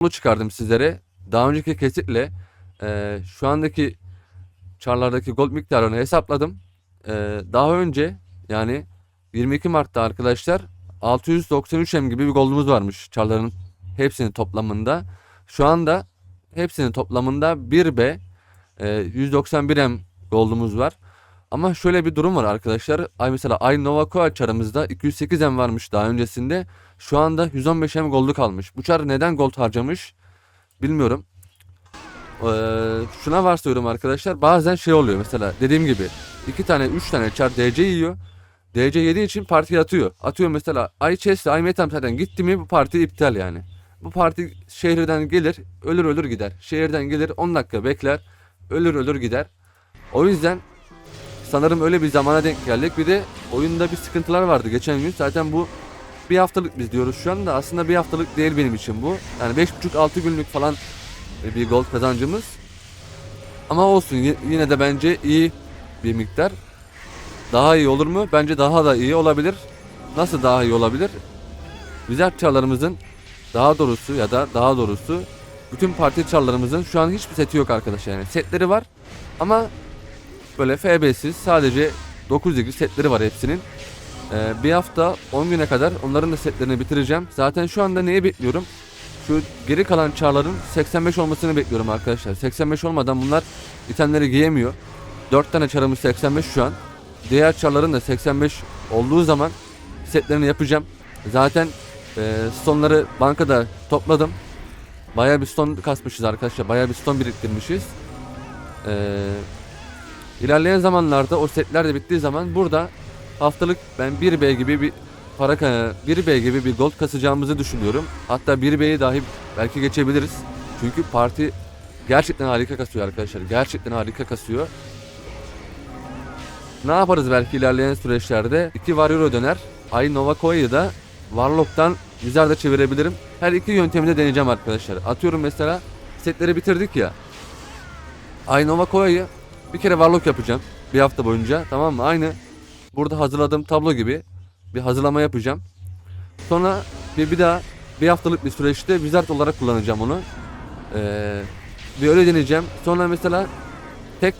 tablo çıkardım sizlere. Daha önceki kesitle e, şu andaki çarlardaki gold miktarını hesapladım. E, daha önce yani 22 Mart'ta arkadaşlar 693 M gibi bir goldumuz varmış çarların hepsinin toplamında. Şu anda hepsinin toplamında 1B e, 191 M goldumuz var. Ama şöyle bir durum var arkadaşlar. Ay mesela Ay Nova Coa çarımızda 208 M varmış daha öncesinde. Şu anda 115 M goldu kalmış. Bu çar neden gold harcamış bilmiyorum. Ee, şuna varsayıyorum arkadaşlar. Bazen şey oluyor mesela dediğim gibi iki tane üç tane çar DC yiyor. DC yediği için parti atıyor. Atıyor mesela Ay Chess Ay Metam zaten gitti mi bu parti iptal yani. Bu parti şehirden gelir ölür ölür gider. Şehirden gelir 10 dakika bekler ölür ölür gider. O yüzden sanırım öyle bir zamana denk geldik. Bir de oyunda bir sıkıntılar vardı geçen gün. Zaten bu bir haftalık biz diyoruz şu anda. Aslında bir haftalık değil benim için bu. Yani 5,5-6 günlük falan bir gol kazancımız. Ama olsun yine de bence iyi bir miktar. Daha iyi olur mu? Bence daha da iyi olabilir. Nasıl daha iyi olabilir? Wizard çarlarımızın daha doğrusu ya da daha doğrusu bütün parti çarlarımızın şu an hiçbir seti yok arkadaşlar yani. Setleri var ama böyle FB'siz sadece 9 ligi setleri var hepsinin. Ee, bir hafta 10 güne kadar onların da setlerini bitireceğim. Zaten şu anda neyi bekliyorum? Şu geri kalan çarların 85 olmasını bekliyorum arkadaşlar. 85 olmadan bunlar itemleri giyemiyor. 4 tane çarımız 85 şu an. Diğer çarların da 85 olduğu zaman setlerini yapacağım. Zaten e, stonları bankada topladım. Bayağı bir ston kasmışız arkadaşlar. Bayağı bir ston biriktirmişiz. Eee İlerleyen zamanlarda o setler de bittiği zaman burada haftalık ben 1B gibi bir para ka- 1B gibi bir gold kasacağımızı düşünüyorum. Hatta 1B'yi dahi belki geçebiliriz. Çünkü parti gerçekten harika kasıyor arkadaşlar. Gerçekten harika kasıyor. Ne yaparız belki ilerleyen süreçlerde? 2 Warrior'a döner. Ay Nova Koa'yı da Warlock'tan Wizard'a çevirebilirim. Her iki yöntemi de deneyeceğim arkadaşlar. Atıyorum mesela setleri bitirdik ya. Ay Nova Koa'yı bir kere Warlock yapacağım. Bir hafta boyunca tamam mı? Aynı burada hazırladığım tablo gibi bir hazırlama yapacağım. Sonra bir, bir daha bir haftalık bir süreçte Wizard olarak kullanacağım onu. Ee, bir öyle deneyeceğim. Sonra mesela tek